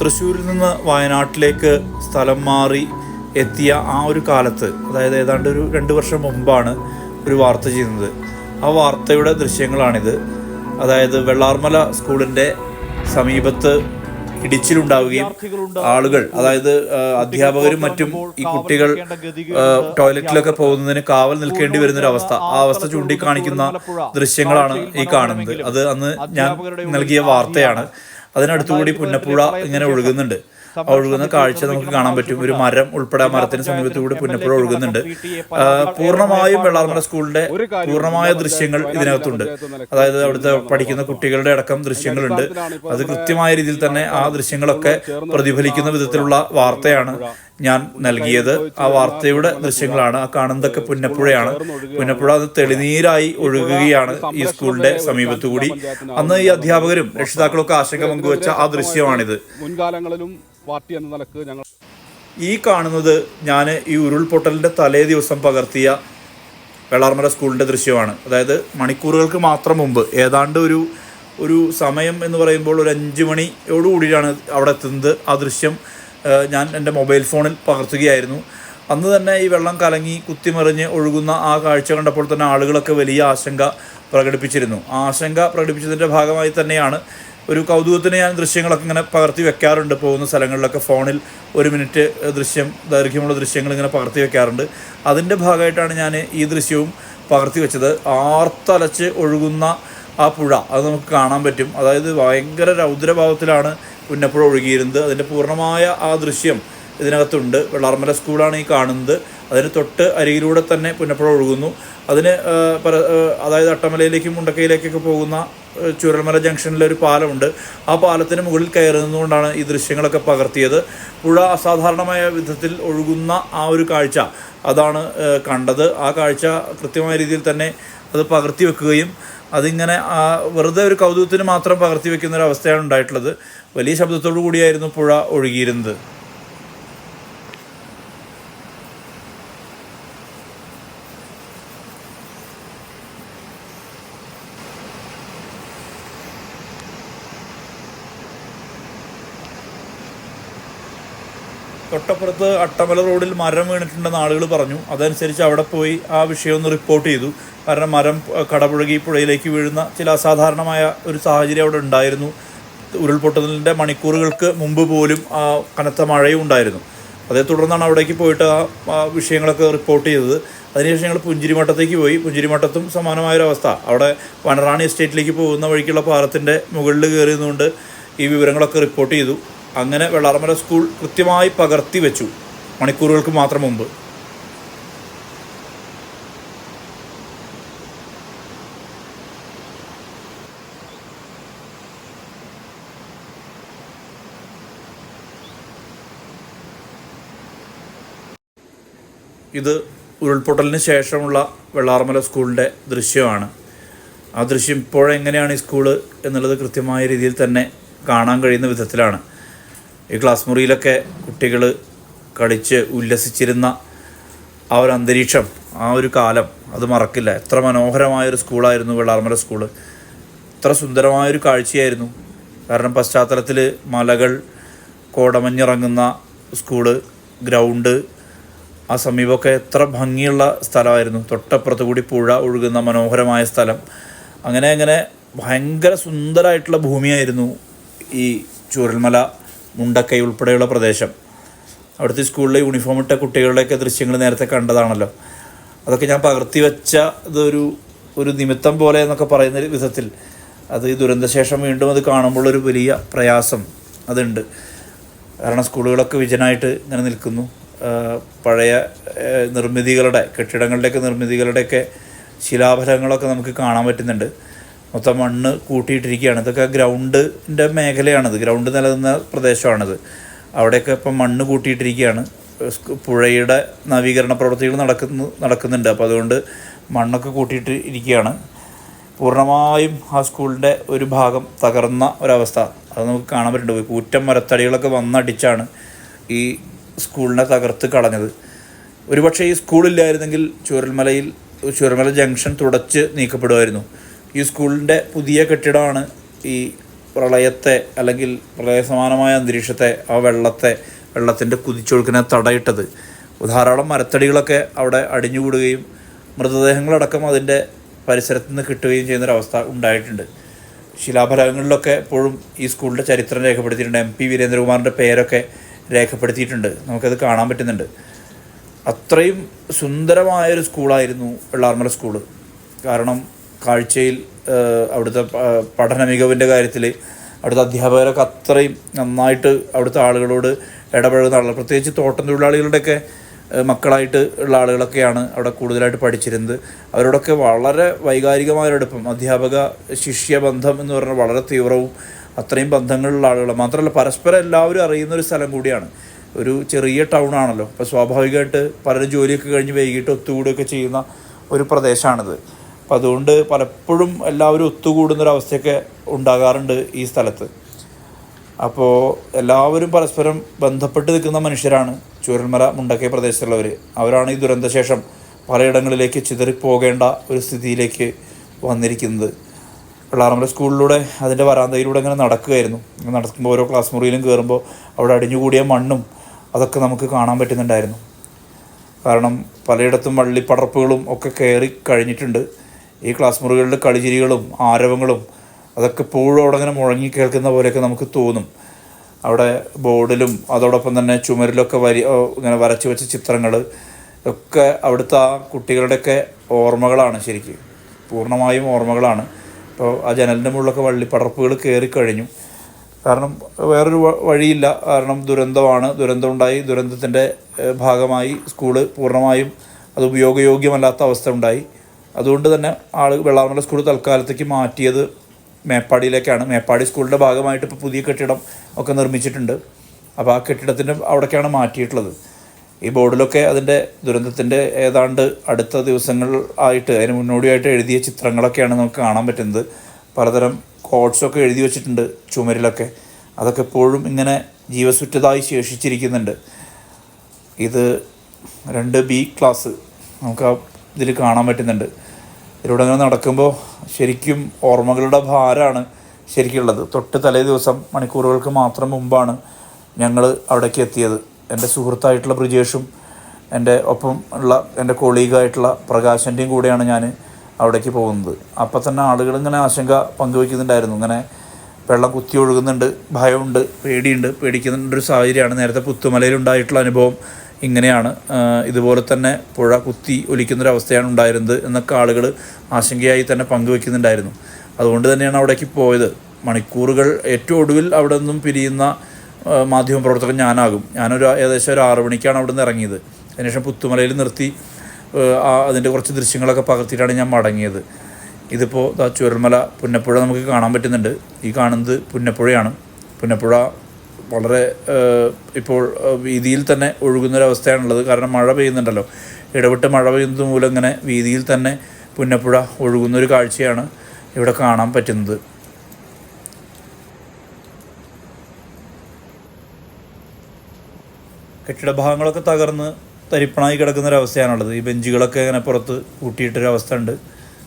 തൃശ്ശൂരിൽ നിന്ന് വയനാട്ടിലേക്ക് സ്ഥലം മാറി എത്തിയ ആ ഒരു കാലത്ത് അതായത് ഏതാണ്ട് ഒരു രണ്ട് വർഷം മുമ്പാണ് ഒരു വാർത്ത ചെയ്യുന്നത്. ആ വാർത്തയുടെ ദൃശ്യങ്ങളാണിത്. അതായത് വെള്ളാർമല സ്കൂളിന്റെ സമീപത്ത് ഇടിച്ചിലുണ്ടാവുകയും ആളുകൾ അതായത് അധ്യാപകരും മറ്റും ഈ കുട്ടികൾ ടോയ്ലറ്റിലൊക്കെ പോകുന്നതിന് കാവൽ നിൽക്കേണ്ടി വരുന്ന ഒരു അവസ്ഥ. ആ അവസ്ഥ ചൂണ്ടിക്കാണിക്കുന്ന ദൃശ്യങ്ങളാണ് ഈ കാണുന്നത്. അത് അന്ന് ഞാൻ നൽകിയ വാർത്തയാണ്. അതിനടുത്തുകൂടി പുന്നപ്പുഴ ഇങ്ങനെ ഒഴുകുന്നുണ്ട്. ആ ഒഴുകുന്ന കാഴ്ച നമുക്ക് കാണാൻ പറ്റും. ഒരു മരം ഉൾപ്പെടെ ആ മരത്തിന് സമീപത്തുകൂടി പുന്നപ്പുഴ ഒഴുകുന്നുണ്ട്. പൂർണമായും വെള്ളാർമല സ്കൂളിന്റെ പൂർണമായ ദൃശ്യങ്ങൾ ഇതിനകത്തുണ്ട്. അതായത് അവിടുത്തെ പഠിക്കുന്ന കുട്ടികളുടെ അടക്കം ദൃശ്യങ്ങളുണ്ട്. അത് കൃത്യമായ രീതിയിൽ തന്നെ ആ ദൃശ്യങ്ങളൊക്കെ പ്രതിഫലിക്കുന്ന വിധത്തിലുള്ള വാർത്തയാണ് ഞാൻ നൽകിയത് ആ വാർത്തയുടെ ദൃശ്യങ്ങളാണ് ആ കാണുന്നതൊക്കെ പുന്നപ്പുഴയാണ്. പുന്നപ്പുഴ അത് തെളിനീരായി ഒഴുകുകയാണ് ഈ സ്കൂളിന്റെ സമീപത്തുകൂടി. അന്ന് ഈ അധ്യാപകരും രക്ഷിതാക്കളൊക്കെ ആശങ്ക പങ്കുവച്ച ആ ദൃശ്യമാണിത്. മുൻകാലങ്ങളിലും പാർട്ടി എന്ന നിലയ്ക്ക് ഞങ്ങൾ ഈ കാണുന്നത് ഞാൻ ഈ ഉരുൾപൊട്ടലിന്റെ തലേ ദിവസം പകർത്തിയ വെള്ളാർമല സ്കൂളിന്റെ ദൃശ്യമാണ്. അതായത് മണിക്കൂറുകൾക്ക് മാത്രം മുമ്പ് ഏതാണ്ട് ഒരു ഒരു സമയം എന്ന് പറയുമ്പോൾ ഒരു അഞ്ച് മണിയോടുകൂടിയാണ് അവിടെ എത്തുന്നത് ആ ദൃശ്യം. ഞാൻ എന്റെ മൊബൈൽ ഫോണിൽ പകർത്തുകയായിരുന്നു. അന്ന് തന്നെ ഈ വെള്ളം കലങ്ങി കുത്തിമറിഞ്ഞ് ഒഴുകുന്ന ആ കാഴ്ച കണ്ടപ്പോൾ തന്നെ ആളുകളൊക്കെ വലിയ ആശങ്ക പ്രകടിപ്പിച്ചിരുന്നു. ആ ആശങ്ക പ്രകടിപ്പിച്ചതിന്റെ ഭാഗമായി തന്നെയാണ് ഒരു കൗതുകത്തിന് ഞാൻ ദൃശ്യങ്ങളൊക്കെ ഇങ്ങനെ പകർത്തി വെക്കാറുണ്ട്. പോകുന്ന സ്ഥലങ്ങളിലൊക്കെ ഫോണിൽ ഒരു മിനിറ്റ് ദൃശ്യം ദൈർഘ്യമുള്ള ദൃശ്യങ്ങൾ ഇങ്ങനെ പകർത്തി വെക്കാറുണ്ട്. അതിന്റെ ഭാഗമായിട്ടാണ് ഞാൻ ഈ ദൃശ്യവും പകർത്തി വെച്ചത്. ആർത്തലച്ച് ഒഴുകുന്ന ആ പുഴ അത് നമുക്ക് കാണാൻ പറ്റും. അതായത് ഭയങ്കര രൗദ്രഭാവത്തിലാണ് പുന്നപ്പുഴ ഒഴുകിയിരുന്നത്. അതിന്റെ പൂർണമായ ആ ദൃശ്യം ഇതിനകത്തുണ്ട്. വെള്ളാർമല സ്കൂളാണ് ഈ കാണുന്നത്. അതിന് തൊട്ട് അരികിലൂടെ തന്നെ പുന്നപ്പുഴ ഒഴുകുന്നു. അതിന് പല അതായത് അട്ടമലയിലേക്കും മുണ്ടക്കയിലേക്കൊക്കെ പോകുന്ന ചുരൽമല ജംഗ്ഷനിലെ ഒരു പാലമുണ്ട്. ആ പാലത്തിന് മുകളിൽ കയറുന്നതുകൊണ്ടാണ് ഈ ദൃശ്യങ്ങളൊക്കെ പകർത്തിയത്. പുഴ അസാധാരണമായ വിധത്തിൽ ഒഴുകുന്ന ആ ഒരു കാഴ്ച അതാണ് കണ്ടത്. ആ കാഴ്ച കൃത്യമായ രീതിയിൽ തന്നെ അത് പകർത്തി വെക്കുകയും അതിങ്ങനെ വെറുതെ ഒരു കൗതുകത്തിന് മാത്രം പകർത്തി വെക്കുന്ന ഒരു അവസ്ഥയാണ് ഉണ്ടായിട്ടുള്ളത്. വലിയ ശബ്ദത്തോടു കൂടിയായിരുന്നു പുഴ ഒഴുകിയിരുന്നത്. തൊട്ടപ്പുറത്ത് അട്ടമല റോഡിൽ മരം വീണിട്ടുണ്ടെന്ന് ആളുകൾ പറഞ്ഞു. അതനുസരിച്ച് അവിടെ പോയി ആ വിഷയം ഒന്ന് റിപ്പോർട്ട് ചെയ്തു. കാരണം മരം കടപുഴകി പുഴയിലേക്ക് വീഴുന്ന ചില അസാധാരണമായ ഒരു സാഹചര്യം അവിടെ ഉണ്ടായിരുന്നു. ഉരുൾപൊട്ടലിന്റെ മണിക്കൂറുകൾക്ക് മുമ്പ് പോലും ആ കനത്ത മഴയും ഉണ്ടായിരുന്നു. അതേ തുടർന്നാണ് അവിടേക്ക് പോയിട്ട് ആ വിഷയങ്ങളൊക്കെ റിപ്പോർട്ട് ചെയ്തത്. അതിനുശേഷം ഞങ്ങൾ പുഞ്ചിരിമട്ടത്തേക്ക് പോയി. പുഞ്ചിരിമട്ടത്തും സമാനമായൊരവസ്ഥ. അവിടെ വനറാണി എസ്റ്റേറ്റിലേക്ക് പോകുന്ന വഴിക്കുള്ള പാലത്തിന്റെ മുകളിൽ കയറിയതുകൊണ്ട് ഈ വിവരങ്ങളൊക്കെ റിപ്പോർട്ട് ചെയ്തു. അങ്ങനെ വെള്ളാർമല സ്കൂൾ കൃത്യമായി പകർത്തി വെച്ചു മണിക്കൂറുകൾക്ക് മാത്രം മുമ്പ്. ഇത് ഉരുൾപൊട്ടലിന് ശേഷമുള്ള വെള്ളാർമല സ്കൂളിന്റെ ദൃശ്യമാണ്. ആ ദൃശ്യം ഇപ്പോഴെങ്ങനെയാണ് ഈ സ്കൂൾ എന്നുള്ളത് കൃത്യമായ രീതിയിൽ തന്നെ കാണാൻ കഴിയുന്ന വിധത്തിലാണ്. ഈ ക്ലാസ് മുറിയിലൊക്കെ കുട്ടികൾ കളിച്ച് ഉല്ലസിച്ചിരുന്ന ആ ഒരു അന്തരീക്ഷം ആ ഒരു കാലം അത് മറക്കില്ല. എത്ര മനോഹരമായൊരു സ്കൂളായിരുന്നു വെള്ളാർമല സ്കൂൾ. എത്ര സുന്ദരമായൊരു കാഴ്ചയായിരുന്നു. കാരണം പശ്ചാത്തലത്തിൽ മലകൾ കോടമഞ്ഞിറങ്ങുന്ന സ്കൂൾ ഗ്രൗണ്ട് ആ സമീപമൊക്കെ എത്ര ഭംഗിയുള്ള സ്ഥലമായിരുന്നു. തൊട്ടപ്പുറത്ത് കൂടി പുഴ ഒഴുകുന്ന മനോഹരമായ സ്ഥലം. അങ്ങനെ അങ്ങനെ ഭയങ്കര സുന്ദരമായിട്ടുള്ള ഭൂമിയായിരുന്നു ഈ ചൂരൽമല മുണ്ടക്കൈ ഉൾപ്പെടെയുള്ള പ്രദേശം. അവിടുത്തെ സ്കൂളിലെ യൂണിഫോം ഇട്ട കുട്ടികളുടെയൊക്കെ ദൃശ്യങ്ങൾ നേരത്തെ കണ്ടതാണല്ലോ. അതൊക്കെ ഞാൻ പകർത്തി വെച്ച ഇതൊരു ഒരു നിമിത്തം പോലെ എന്നൊക്കെ പറയുന്ന വിധത്തിൽ അത് ഈ ദുരന്തശേഷം വീണ്ടും അത് കാണുമ്പോൾ ഒരു വലിയ പ്രയാസം അതുണ്ട്. കാരണം സ്കൂളുകളൊക്കെ വിജനായിട്ട് ഇങ്ങനെ നിൽക്കുന്നു. പഴയ നിർമ്മിതികളുടെ കെട്ടിടങ്ങളുടെയൊക്കെ നിർമ്മിതികളുടെയൊക്കെ ശിലാഫലങ്ങളൊക്കെ നമുക്ക് കാണാൻ പറ്റുന്നുണ്ട്. മൊത്തം മണ്ണ് കൂട്ടിയിട്ടിരിക്കുകയാണ്. ഇതൊക്കെ ഗ്രൗണ്ടിന്റെ മേഖലയാണിത്. ഗ്രൗണ്ട് നിലനിന്ന പ്രദേശമാണിത്. അവിടെയൊക്കെ ഇപ്പം മണ്ണ് കൂട്ടിയിട്ടിരിക്കുകയാണ്. പുഴയുടെ നവീകരണ പ്രവർത്തികൾ നടക്കുന്നു നടക്കുന്നുണ്ട്. അപ്പോൾ അതുകൊണ്ട് മണ്ണൊക്കെ കൂട്ടിയിട്ട് ഇരിക്കുകയാണ് പൂർണമായും ആ സ്കൂളിന്റെ ഒരു ഭാഗം തകർന്ന ഒരവസ്ഥ. അത് നമുക്ക് കാണാൻ പറ്റുന്നുണ്ട്. കൂറ്റം മരത്തടികളൊക്കെ വന്നടിച്ചാണ് ഈ സ്കൂളിനെ തകർത്ത് കളഞ്ഞത്. ഒരുപക്ഷെ ഈ സ്കൂളില്ലായിരുന്നെങ്കിൽ ചുരൽമലയിൽ ചുരമല ജംഗ്ഷൻ തുടച്ച് നീക്കപ്പെടുമായിരുന്നു. ഈ സ്കൂളിന്റെ പുതിയ കെട്ടിടമാണ് ഈ പ്രളയത്തെ അല്ലെങ്കിൽ പ്രളയസമാനമായ അന്തരീക്ഷത്തെ ആ വെള്ളത്തെ വെള്ളത്തിന്റെ കുതിച്ചൊഴുക്കിനെ തടയിട്ടത്. ധാരാളം മരത്തടികളൊക്കെ അവിടെ അടിഞ്ഞുകൂടുകയും മൃതദേഹങ്ങളടക്കം അതിന്റെ പരിസരത്ത് നിന്ന് കിട്ടുകയും ചെയ്യുന്നൊരവസ്ഥ ഉണ്ടായിട്ടുണ്ട്. ശിലാഫലകങ്ങളിലൊക്കെ എപ്പോഴും ഈ സ്കൂളിന്റെ ചരിത്രം രേഖപ്പെടുത്തിയിട്ടുണ്ട്. എം പി വീരേന്ദ്രകുമാറിന്റെ പേരൊക്കെ രേഖപ്പെടുത്തിയിട്ടുണ്ട്. നമുക്കത് കാണാൻ പറ്റുന്നുണ്ട്. അത്രയും സുന്ദരമായൊരു സ്കൂളായിരുന്നു വെള്ളാർമല സ്കൂൾ. കാരണം കാഴ്ചയിൽ അവിടുത്തെ പഠന മികവിന്റെ കാര്യത്തിൽ അവിടുത്തെ അധ്യാപകരൊക്കെ അത്രയും നന്നായിട്ട് അവിടുത്തെ ആളുകളോട് ഇടപഴകുന്ന ആളുകൾ പ്രത്യേകിച്ച് തോട്ടം തൊഴിലാളികളുടെയൊക്കെ മക്കളായിട്ട് ഉള്ള ആളുകളൊക്കെയാണ് അവിടെ കൂടുതലായിട്ട് പഠിച്ചിരുന്നത്. അവരോടൊക്കെ വളരെ വൈകാരികമായൊരടുപ്പം അധ്യാപക ശിഷ്യ ബന്ധം എന്ന് പറഞ്ഞാൽ വളരെ തീവ്രവും അത്രയും ബന്ധങ്ങളുള്ള ആളുകൾ മാത്രമല്ല പരസ്പരം എല്ലാവരും അറിയുന്ന ഒരു സ്ഥലം കൂടിയാണ്. ഒരു ചെറിയ ടൗൺ ആണല്ലോ. അപ്പോൾ സ്വാഭാവികമായിട്ട് പലരും ജോലിയൊക്കെ കഴിഞ്ഞ് വൈകിട്ട് ഒത്തുകൂടുകയൊക്കെ ചെയ്യുന്ന ഒരു പ്രദേശമാണിത്. അപ്പോൾ അതുകൊണ്ട് പലപ്പോഴും എല്ലാവരും ഒത്തുകൂടുന്നൊരവസ്ഥയൊക്കെ ഉണ്ടാകാറുണ്ട് ഈ സ്ഥലത്ത്. അപ്പോൾ എല്ലാവരും പരസ്പരം ബന്ധപ്പെട്ട് നിൽക്കുന്ന മനുഷ്യരാണ് ചൂരൽമല മുണ്ടക്കൈ പ്രദേശത്തുള്ളവർ അവരാണ് ഈ ദുരന്തശേഷം പലയിടങ്ങളിലേക്ക് ചിതറിപ്പോകേണ്ട ഒരു സ്ഥിതിയിലേക്ക് വന്നിരിക്കുന്നത്. വെള്ളാറമ്മല സ്കൂളിലൂടെ അതിന്റെ വരാന്തയിലൂടെ ഇങ്ങനെ നടക്കുകയായിരുന്നു. നടക്കുമ്പോൾ ഓരോ ക്ലാസ് മുറിയിലും കയറുമ്പോൾ അവിടെ അടിഞ്ഞുകൂടിയ മണ്ണും അതൊക്കെ നമുക്ക് കാണാൻ പറ്റുന്നുണ്ടായിരുന്നു. കാരണം പലയിടത്തും വള്ളിപ്പടർപ്പുകളും ഒക്കെ കയറി കഴിഞ്ഞിട്ടുണ്ട്. ഈ ക്ലാസ് മുറികളിൽ കളിചിരികളും ആരവങ്ങളും അതൊക്കെ ഇപ്പോഴും അവിടെ ഇങ്ങനെ മുഴങ്ങി കേൾക്കുന്ന പോലെയൊക്കെ നമുക്ക് തോന്നും. അവിടെ ബോർഡിലും അതോടൊപ്പം തന്നെ ചുമരിലൊക്കെ വരി ഇങ്ങനെ വരച്ചു വെച്ച ചിത്രങ്ങൾ ഒക്കെ അവിടുത്തെ ആ കുട്ടികളുടെയൊക്കെ ഓർമ്മകളാണ് ശരിക്കും. പൂർണമായും ഓർമ്മകളാണ്. ഇപ്പോൾ ആ ജനലിന്റെ മുകളിലൊക്കെ വള്ളിപ്പടർപ്പുകൾ കയറി കഴിഞ്ഞു. കാരണം വേറൊരു വഴിയില്ല. കാരണം ദുരന്തമാണ്. ദുരന്തം ഉണ്ടായി ദുരന്തത്തിന്റെ ഭാഗമായി സ്കൂൾ പൂർണമായും അത് ഉപയോഗയോഗ്യമല്ലാത്ത അവസ്ഥ ഉണ്ടായി. അതുകൊണ്ട് തന്നെ ആൾ വെള്ളാമല സ്കൂൾ തൽക്കാലത്തേക്ക് മാറ്റിയത് മേപ്പാടിയിലേക്കാണ്. മേപ്പാടി സ്കൂളിന്റെ ഭാഗമായിട്ട് ഇപ്പോൾ പുതിയ കെട്ടിടം ഒക്കെ നിർമ്മിച്ചിട്ടുണ്ട്. അപ്പോൾ ആ കെട്ടിടത്തിന്റെ അവിടേക്കാണ് മാറ്റിയിട്ടുള്ളത്. ഈ ബോർഡിലൊക്കെ അതിന്റെ ദുരന്തത്തിന്റെ ഏതാണ്ട് അടുത്ത ദിവസങ്ങൾ ആയിട്ട് അതിന് മുന്നോടിയായിട്ട് എഴുതിയ ചിത്രങ്ങളൊക്കെയാണ് നമുക്ക് കാണാൻ പറ്റുന്നത്. പലതരം കോഡ്സൊക്കെ എഴുതി വെച്ചിട്ടുണ്ട് ചുമരിലൊക്കെ. അതൊക്കെ എപ്പോഴും ഇങ്ങനെ ജീവസുറ്റതായി ശേഷിച്ചിരിക്കുന്നുണ്ട്. ഇത് രണ്ട് ബി ക്ലാസ് നമുക്ക് ആ ഇതിൽ കാണാൻ പറ്റുന്നുണ്ട്. ഇതിലൂടെ അങ്ങനെ നടക്കുമ്പോൾ ശരിക്കും ഓർമ്മകളുടെ ഭാരമാണ് ശരിക്കുള്ളത്. തൊട്ട് തലേ ദിവസം മണിക്കൂറുകൾക്ക് മാത്രം മുമ്പാണ് ഞങ്ങൾ അവിടേക്ക് എത്തിയത്. എന്റെ സുഹൃത്തായിട്ടുള്ള ബ്രിജേഷും എന്റെ ഒപ്പം ഉള്ള എന്റെ കൊളീഗായിട്ടുള്ള പ്രകാശന്റെയും കൂടെയാണ് ഞാൻ അവിടേക്ക് പോകുന്നത്. അപ്പം തന്നെ ആളുകൾ ഇങ്ങനെ ആശങ്ക പങ്കുവയ്ക്കുന്നുണ്ടായിരുന്നു. ഇങ്ങനെ വെള്ളം കുത്തി ഒഴുകുന്നുണ്ട് ഭയമുണ്ട് പേടിയുണ്ട് പേടിക്കുന്നൊരു സാഹചര്യമാണ്. നേരത്തെ പുത്തുമലയിലുണ്ടായിട്ടുള്ള അനുഭവം ഇങ്ങനെയാണ്. ഇതുപോലെ തന്നെ പുഴ കുത്തി ഒലിക്കുന്നൊരവസ്ഥയാണ് ഉണ്ടായിരുന്നത് എന്നൊക്കെ ആളുകൾ ആശങ്കയായി തന്നെ പങ്കുവെക്കുന്നുണ്ടായിരുന്നു അതുകൊണ്ട് തന്നെയാണ് അവിടേക്ക് പോയത്. മണിക്കൂറുകൾ ഏറ്റവും ഒടുവിൽ അവിടെ നിന്നും പിരിയുന്ന മാധ്യമപ്രവർത്തകൻ ഞാനാകും. ഞാനൊരു ഏകദേശം ഒരു ആറു മണിക്കാണ് അവിടെ നിന്ന് ഇറങ്ങിയത്. അതിനുശേഷം പുത്തുമലയിൽ നിർത്തി അതിന്റെ കുറച്ച് ദൃശ്യങ്ങളൊക്കെ പകർത്തിയിട്ടാണ് ഞാൻ മടങ്ങിയത്. ഇതിപ്പോൾ ചുരൽമല പുന്നപ്പുഴ നമുക്ക് കാണാൻ പറ്റുന്നുണ്ട്. ഈ കാണുന്നത് പുന്നപ്പുഴയാണ്. പുന്നപ്പുഴ വളരെ ഇപ്പോൾ വീതിയിൽ തന്നെ ഒഴുകുന്നൊരവസ്ഥയാണുള്ളത്. കാരണം മഴ പെയ്യുന്നുണ്ടല്ലോ. ഇടവിട്ട് മഴ പെയ്യുന്നത് മൂലം ഇങ്ങനെ വീതിയിൽ തന്നെ പുന്നപ്പുഴ ഒഴുകുന്നൊരു കാഴ്ചയാണ് ഇവിടെ കാണാൻ പറ്റുന്നത്. കെട്ടിട ഭാഗങ്ങളൊക്കെ തകർന്ന് തരിപ്പണായി കിടക്കുന്നൊരവസ്ഥയാണുള്ളത്. ഈ ബെഞ്ചുകളൊക്കെ ഇങ്ങനെ പുറത്ത് കൂട്ടിയിട്ടൊരവസ്ഥ ഉണ്ട്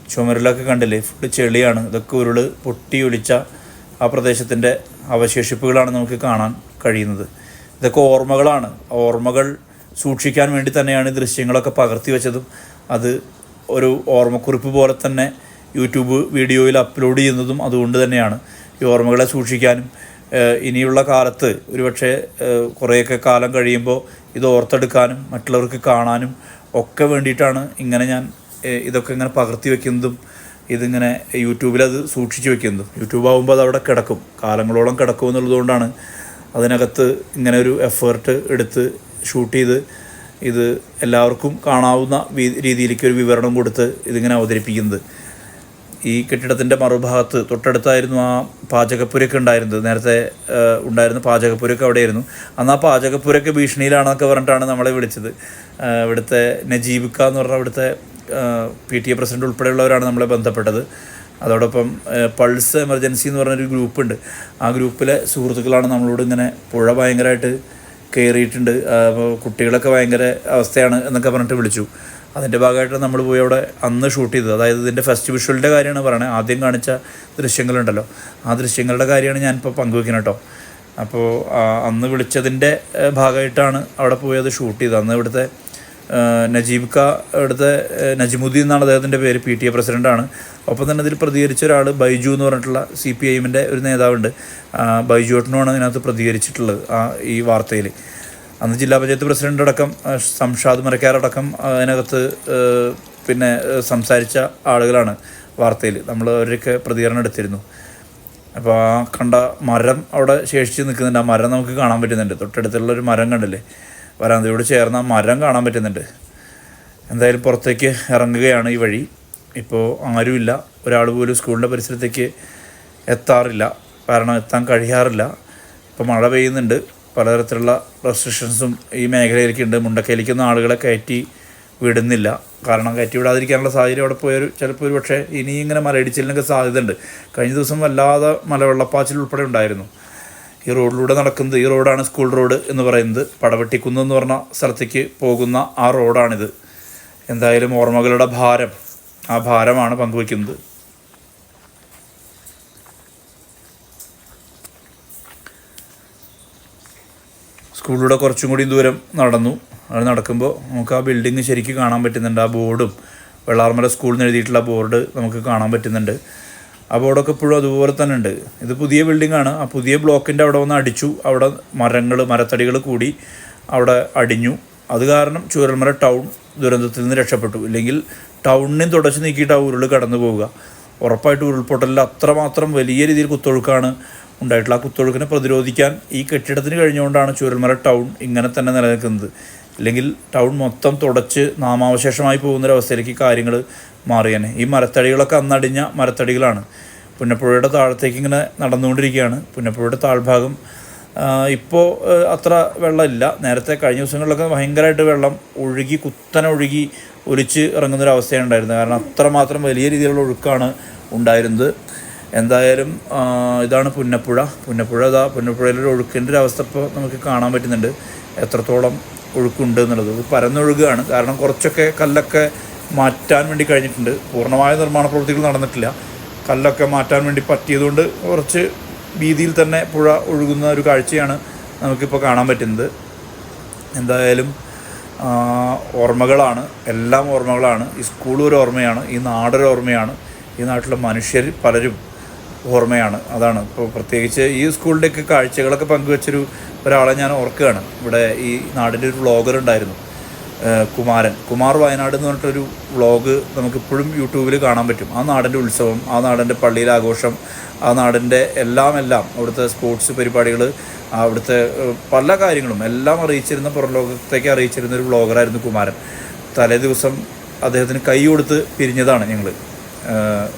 ചുമരിലൊക്കെ കണ്ടില്ലേ? ഫുള്ള് ചെളിയാണ്. ഇതൊക്കെ ഉരുൾ പൊട്ടി ഒലിച്ച ആ പ്രദേശത്തിന്റെ അവശേഷിപ്പുകളാണ് നമുക്ക് കാണാൻ കഴിയുന്നത്. ഇതൊക്കെ ഓർമ്മകളാണ്. ഓർമ്മകൾ സൂക്ഷിക്കാൻ വേണ്ടി തന്നെയാണ് ദൃശ്യങ്ങളൊക്കെ പകർത്തി വെച്ചതും. അത് ഒരു ഓർമ്മക്കുറിപ്പ് പോലെ തന്നെ യൂട്യൂബ് വീഡിയോയിൽ അപ്ലോഡ് ചെയ്യുന്നതും അതുകൊണ്ട് തന്നെയാണ്. ഈ ഓർമ്മകളെ സൂക്ഷിക്കാനും ഇനിയുള്ള കാലത്ത് ഒരുപക്ഷെ കുറേയൊക്കെ കാലം കഴിയുമ്പോൾ ഇത് ഓർത്തെടുക്കാനും മറ്റുള്ളവർക്ക് കാണാനും ഒക്കെ വേണ്ടിയിട്ടാണ് ഇങ്ങനെ ഞാൻ ഇതൊക്കെ ഇങ്ങനെ പകർത്തി വെക്കുന്നതും ഇതിങ്ങനെ യൂട്യൂബിൽ അത് സൂക്ഷിച്ച് വെക്കുന്നതും. യൂട്യൂബ് ആകുമ്പോൾ അത് അവിടെ കിടക്കും. കാലങ്ങളോളം കിടക്കും എന്നുള്ളതുകൊണ്ടാണ് അതിനകത്ത് ഇങ്ങനെ ഒരു എഫേർട്ട് എടുത്ത് ഷൂട്ട് ചെയ്ത് ഇത് എല്ലാവർക്കും കാണാവുന്ന രീതിയിലേക്ക് ഒരു വിവരണം കൊടുത്ത് ഇതിങ്ങനെ അവതരിപ്പിക്കുന്നത്. ഈ കെട്ടിടത്തിന്റെ മറുഭാഗത്ത് തൊട്ടടുത്തായിരുന്നു ആ പാചകപ്പുരയൊക്കെ ഉണ്ടായിരുന്നത്. നേരത്തെ ഉണ്ടായിരുന്ന പാചകപ്പുരയൊക്കെ അവിടെയായിരുന്നു. അന്ന് ആ പാചകപ്പുരയൊക്കെ ഭീഷണിയിലാണെന്നൊക്കെ പറഞ്ഞിട്ടാണ് നമ്മളെ വിളിച്ചത്. ഇവിടുത്തെ നജീബിക്ക എന്ന് പറഞ്ഞ ഇവിടുത്തെ പി ടി എ പ്രസിഡന്റ് ഉൾപ്പെടെയുള്ളവരാണ് നമ്മളെ ബന്ധപ്പെട്ടത്. അതോടൊപ്പം പൾസ് എമർജൻസി എന്ന് പറഞ്ഞൊരു ഗ്രൂപ്പുണ്ട്. ആ ഗ്രൂപ്പിലെ സുഹൃത്തുക്കളാണ് നമ്മളോട് ഇങ്ങനെ പുഴ ഭയങ്കരമായിട്ട് കയറിയിട്ടുണ്ട് കുട്ടികളൊക്കെ ഭയങ്കര അവസ്ഥയാണ് എന്നൊക്കെ പറഞ്ഞിട്ട് വിളിച്ചു. അതിന്റെ ഭാഗമായിട്ട് നമ്മൾ പോയി അവിടെ അന്ന് ഷൂട്ട് ചെയ്തത്. അതായത് ഇതിന്റെ ഫസ്റ്റ് വിഷ്വലിന്റെ കാര്യമാണ് പറയുന്നത് ആദ്യം കാണിച്ച ദൃശ്യങ്ങളുണ്ടല്ലോ. ആ ദൃശ്യങ്ങളുടെ കാര്യമാണ് ഞാനിപ്പോൾ പങ്കുവെക്കുന്നത് കേട്ടോ. അപ്പോൾ അന്ന് വിളിച്ചതിന്റെ ഭാഗമായിട്ടാണ് അവിടെ പോയി അത് ഷൂട്ട് ചെയ്തത്. അന്ന് ഇവിടുത്തെ നജീബ് ക ഇവിടുത്തെ നജിമുദ്ദീൻ എന്നാണ് അദ്ദേഹത്തിന്റെ പേര് പി ടി എ പ്രസിഡന്റാണ് ഒപ്പം തന്നെ ഇതിൽ പ്രതികരിച്ച ഒരാൾ ബൈജു എന്ന് പറഞ്ഞിട്ടുള്ള സി പി ഐ എമ്മിന്റെ ഒരു നേതാവുണ്ട്. ബൈജു ഏട്ടനുമാണ് ഇതിനകത്ത് പ്രതികരിച്ചിട്ടുള്ളത് ആ ഈ വാർത്തയിൽ അന്ന് ജില്ലാ പഞ്ചായത്ത് പ്രസിഡന്റ് അടക്കം സംഷാദ് മരക്കാരടക്കം അതിനകത്ത് പിന്നെ സംസാരിച്ച ആളുകളാണ് വാർത്തയിൽ നമ്മൾ അവരൊക്കെ പ്രതികരണം എടുത്തിരുന്നു. അപ്പോൾ ആ കണ്ട മരം അവിടെ ശേഷിച്ച് നിൽക്കുന്നുണ്ട്. ആ മരം നമുക്ക് കാണാൻ പറ്റുന്നുണ്ട്. തൊട്ടടുത്തുള്ള ഒരു മരം കണ്ടില്ലേ? വരാന്തയോട് ചേർന്ന ആ മരം കാണാൻ പറ്റുന്നുണ്ട്. എന്തായാലും പുറത്തേക്ക് ഇറങ്ങുകയാണ് ഈ വഴി. ഇപ്പോൾ ആരുമില്ല. ഒരാൾ പോലും സ്കൂളിന്റെ പരിസരത്തേക്ക് എത്താറില്ല. കാരണം എത്താൻ കഴിയാറില്ല. ഇപ്പോൾ മഴ പെയ്യുന്നുണ്ട്. പലതരത്തിലുള്ള റെസ്ട്രിക്ഷൻസും ഈ മേഖലയിലേക്ക് ഉണ്ട് മുണ്ടക്കയിലേക്കൊന്നും ആളുകളെ കയറ്റി വിടുന്നില്ല. കാരണം കയറ്റി വിടാതിരിക്കാനുള്ള സാഹചര്യം അവിടെ പോയൊരു ചിലപ്പോൾ ഒരു പക്ഷേ ഇനി ഇങ്ങനെ മലയിടിച്ചിലിനൊക്കെ സാധ്യതയുണ്ട്. കഴിഞ്ഞ ദിവസം വല്ലാതെ മലവെള്ളപ്പാച്ചിൽ ഉൾപ്പെടെ ഉണ്ടായിരുന്നു. ഈ റോഡിലൂടെ നടക്കുന്നത് ഈ റോഡാണ് സ്കൂൾ റോഡ് എന്ന് പറയുന്നത്. പടവെട്ടിക്കുന്ന് എന്ന് പറഞ്ഞ സ്ഥലത്തേക്ക് പോകുന്ന ആ റോഡാണിത്. എന്തായാലും ഓർമ്മകളുടെ ഭാരം ആ ഭാരമാണ് പങ്കുവയ്ക്കുന്നത്. സ്കൂളിലൂടെ കുറച്ചും കൂടി ദൂരം നടന്നു. അത് നടക്കുമ്പോൾ നമുക്ക് ആ ബിൽഡിങ് ശരിക്കും കാണാൻ പറ്റുന്നുണ്ട്. ആ ബോർഡും വെള്ളാർമല സ്കൂളിൽ നിന്ന് എഴുതിയിട്ടുള്ള ബോർഡ് നമുക്ക് കാണാൻ പറ്റുന്നുണ്ട്. ആ ബോർഡൊക്കെ ഇപ്പോഴും അതുപോലെ തന്നെ ഉണ്ട്. ഇത് പുതിയ ബിൽഡിംഗ് ആണ്. ആ പുതിയ ബ്ലോക്കിന്റെ അവിടെ വന്ന് അടിച്ചു. അവിടെ മരങ്ങൾ മരത്തടികൾ കൂടി അവിടെ അടിഞ്ഞു. അത് കാരണം ചൂരൽമല ടൗൺ ദുരന്തത്തിൽ നിന്ന് രക്ഷപ്പെട്ടു. ഇല്ലെങ്കിൽ ടൗണിനെയും തുടച്ച് നീക്കിയിട്ട് ആ ഉരുൾ കടന്നു പോവുക. ഉറപ്പായിട്ട് ഉരുൾപൊട്ടലിൽ അത്രമാത്രം വലിയ രീതിയിൽ കുത്തൊഴുക്കാണ് ഉണ്ടായിട്ടുള്ള ആ കുത്തൊഴുക്കിനെ പ്രതിരോധിക്കാൻ ഈ കെട്ടിടത്തിന് കഴിഞ്ഞുകൊണ്ടാണ് ചൂരൽമല ടൗൺ ഇങ്ങനെ തന്നെ നിലനിൽക്കുന്നത്. ഇല്ലെങ്കിൽ ടൗൺ മൊത്തം തുടച്ച് നാമാവശേഷമായി പോകുന്നൊരവസ്ഥയിലേക്ക് കാര്യങ്ങൾ മാറിയേനെ. ഈ മരത്തടികളൊക്കെ അന്നടിഞ്ഞ മരത്തടികളാണ്. പുന്നപ്പുഴയുടെ താഴത്തേക്ക് ഇങ്ങനെ നടന്നുകൊണ്ടിരിക്കുകയാണ്. പുന്നപ്പുഴയുടെ താഴ്ഭാഗം ഇപ്പോൾ അത്ര വെള്ളമില്ല. നേരത്തെ കഴിഞ്ഞ ദിവസങ്ങളിലൊക്കെ ഭയങ്കരമായിട്ട് വെള്ളം ഒഴുകി കുത്തനെ ഒഴുകി ഒലിച്ച് ഇറങ്ങുന്നൊരവസ്ഥയാണ് ഉണ്ടായിരുന്നത്. കാരണം അത്രമാത്രം വലിയ രീതിയിലുള്ള ഒഴുക്കാണ് ഉണ്ടായിരുന്നത്. എന്തായാലും ഇതാണ് പുന്നപ്പുഴ. പുന്നപ്പുഴ ഇതാ പുന്നപ്പുഴയിലൊരു ഒഴുക്കിന്റെ ഒരു അവസ്ഥ ഇപ്പോൾ നമുക്ക് കാണാൻ പറ്റുന്നുണ്ട്. എത്രത്തോളം ഒഴുക്കുണ്ട് എന്നുള്ളത്. ഇത് പരന്നൊഴുകുകയാണ് കാരണം കുറച്ചൊക്കെ കല്ലൊക്കെ മാറ്റാൻ വേണ്ടി കഴിഞ്ഞിട്ടുണ്ട്. പൂർണമായ നിർമ്മാണ പ്രവൃത്തികൾ നടന്നിട്ടില്ല. കല്ലൊക്കെ മാറ്റാൻ വേണ്ടി പറ്റിയതുകൊണ്ട് കുറച്ച് വീതിയിൽ തന്നെ പുഴ ഒഴുകുന്ന ഒരു കാഴ്ചയാണ് നമുക്കിപ്പോൾ കാണാൻ പറ്റുന്നത്. എന്തായാലും ഓർമ്മകളാണ്. എല്ലാം ഓർമ്മകളാണ്. ഈ സ്കൂളൊരു ഓർമ്മയാണ്. ഈ നാടൊരു ഓർമ്മയാണ്. ഈ നാട്ടിലെ മനുഷ്യർ പലരും ഓർമ്മയാണ്. അതാണ്. ഇപ്പോൾ പ്രത്യേകിച്ച് ഈ സ്കൂളിന്റെയൊക്കെ കാഴ്ചകളൊക്കെ പങ്കുവെച്ചൊരു ഒരാളെ ഞാൻ ഓർക്കുകയാണ്. ഇവിടെ ഈ നാടിന്റെ ഒരു വ്ളോഗർ ഉണ്ടായിരുന്നു കുമാരൻ. കുമാർ വയനാട് എന്ന് പറഞ്ഞിട്ടൊരു വ്ളോഗ് നമുക്കിപ്പോഴും യൂട്യൂബിൽ കാണാൻ പറ്റും. ആ നാടിന്റെ ഉത്സവം ആ നാടിന്റെ പള്ളിയിലെ ആഘോഷം ആ നാടിന്റെ എല്ലാം എല്ലാം അവിടുത്തെ സ്പോർട്സ് പരിപാടികൾ അവിടുത്തെ പല കാര്യങ്ങളും എല്ലാം അറിയിച്ചിരുന്ന പുറം ലോകത്തേക്ക് അറിയിച്ചിരുന്ന ഒരു വ്ളോഗറായിരുന്നു കുമാരൻ. തലേ ദിവസം അദ്ദേഹത്തിന് കൈ കൊടുത്ത് പിരിഞ്ഞതാണ് ഞങ്ങൾ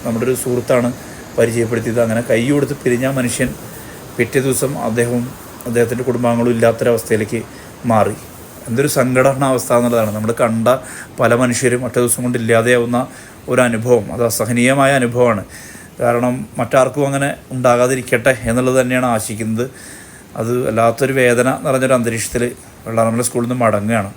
നമ്മുടെ ഒരു സുഹൃത്താണ് പരിചയപ്പെടുത്തിയത്. അങ്ങനെ കൈ കൊടുത്ത് പിരിഞ്ഞ മനുഷ്യൻ പിറ്റേ ദിവസം അദ്ദേഹവും അദ്ദേഹത്തിന്റെ കുടുംബാംഗങ്ങളും ഇല്ലാത്തൊരവസ്ഥയിലേക്ക് മാറി. എന്തൊരു സങ്കടമാണ് അവസ്ഥ എന്നുള്ളതാണ്. നമ്മൾ കണ്ട പല മനുഷ്യരും ഒറ്റ ദിവസം കൊണ്ട് ഇല്ലാതെയാവുന്ന ഒരു അനുഭവം. അത് അസഹനീയമായ അനുഭവമാണ്. കാരണം മറ്റാർക്കും അങ്ങനെ ഉണ്ടാകാതിരിക്കട്ടെ എന്നുള്ളത് തന്നെയാണ് ആശിക്കുന്നത്. അത് വല്ലാത്തൊരു വേദന നിറഞ്ഞൊരു അന്തരീക്ഷത്തിൽ വെള്ളാറമ്പല സ്കൂളിൽ നിന്ന് മടങ്ങുകയാണ്.